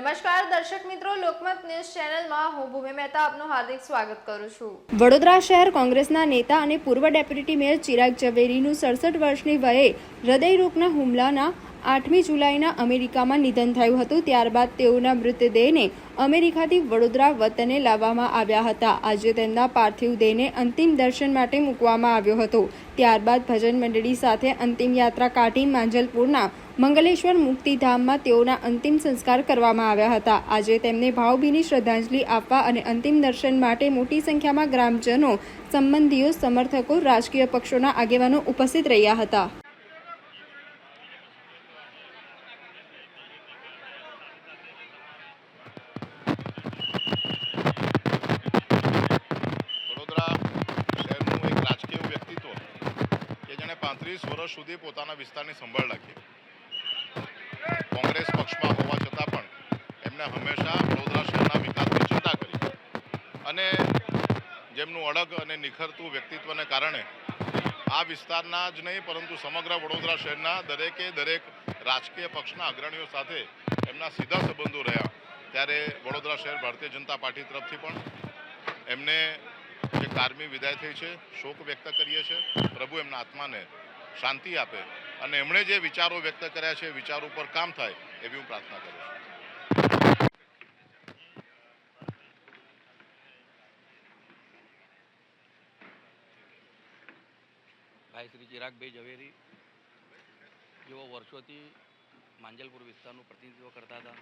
નમસ્કાર, દર્શક મિત્રો, લોકમત ન્યૂઝ ચેનલમાં હું ભૂમિ મહેતા આપનું હાર્દિક સ્વાગત કરું છું. વડોદરા શહેર કોંગ્રેસના નેતા અને પૂર્વ ડેપ્યુટી મેયર ચિરાગ ઝવેરીનું સડસઠ વર્ષની વયે હૃદયરોગના હુમલાના આઠમી જુલાઈના અમેરિકામાં નિધન થયું હતું. ત્યારબાદ તેઓના મૃતદેહને અમેરિકાથી વડોદરા વતને લાવવામાં આવ્યા હતા. આજે તેમના પાર્થિવ દેહને અંતિમ દર્શન માટે મૂકવામાં આવ્યો હતો. ત્યારબાદ ભજન મંડળી સાથે અંતિમ યાત્રા કાઢી માંજલપુરના મંગલેશ્વર મુક્તિધામમાં તેઓના અંતિમ સંસ્કાર કરવામાં આવ્યા હતા. આજે તેમને ભાવભીની શ્રદ્ધાંજલિ આપવા અને અંતિમ દર્શન માટે મોટી સંખ્યામાં ગ્રામજનો, સંબંધીઓ, સમર્થકો, રાજકીય પક્ષોના આગેવાનો ઉપસ્થિત રહ્યા હતા. પાંત્રીસ વર્ષ સુધી પોતાના વિસ્તારની સંભાળ રાખી. પક્ષમાં હોવા છતાં પણ એમને હંમેશા વડોદરા શહેરના વિકાસની ચિંતા કરી. અને જેમનું અડગ અને નિખરતું વ્યક્તિત્વને કારણે આ વિસ્તારના જ નહીં, પરંતુ સમગ્ર વડોદરા શહેરના દરેકે દરેક રાજકીય પક્ષના અગ્રણીઓ સાથે એમના સીધા સંબંધો રહ્યા. ત્યારે વડોદરા શહેર ભારતીય જનતા પાર્ટી તરફથી પણ એમને જે કારમી વિદાય થઈ છે, શોક વ્યક્ત કરીએ છીએ, પ્રભુ એમના આત્માને શાંતિ આપે. અને એમણે જે વિચારો વ્યક્ત કર્યા છે, વિચારો ઉપર કામ થાય એવી હું પ્રાર્થના કરું છું. ભાઈ શ્રી ચિરાગભાઈ ઝવેરી જેઓ વર્ષોથી માંજલપુર વિસ્તારનું પ્રતિનિધિત્વ કરતા હતા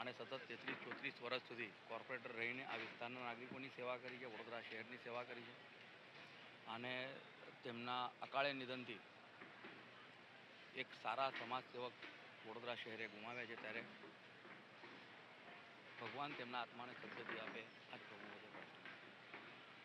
અને સતત તેત્રીસ, ચોત્રીસ વર્ષ સુધી કોર્પોરેટર રહીને આ વિસ્તારના નાગરિકોની સેવા કરી છે, વડોદરા શહેરની સેવા કરી છે અને તેમના અકાળે નિધનથી એક સારા સમાજ સેવક વડોદરા શહેરે ગુમાવ્યા છે ત્યારે ભગવાન તેમના આત્માને સદગતિ આપે. આ જ પ્રભુ પ્રાર્થના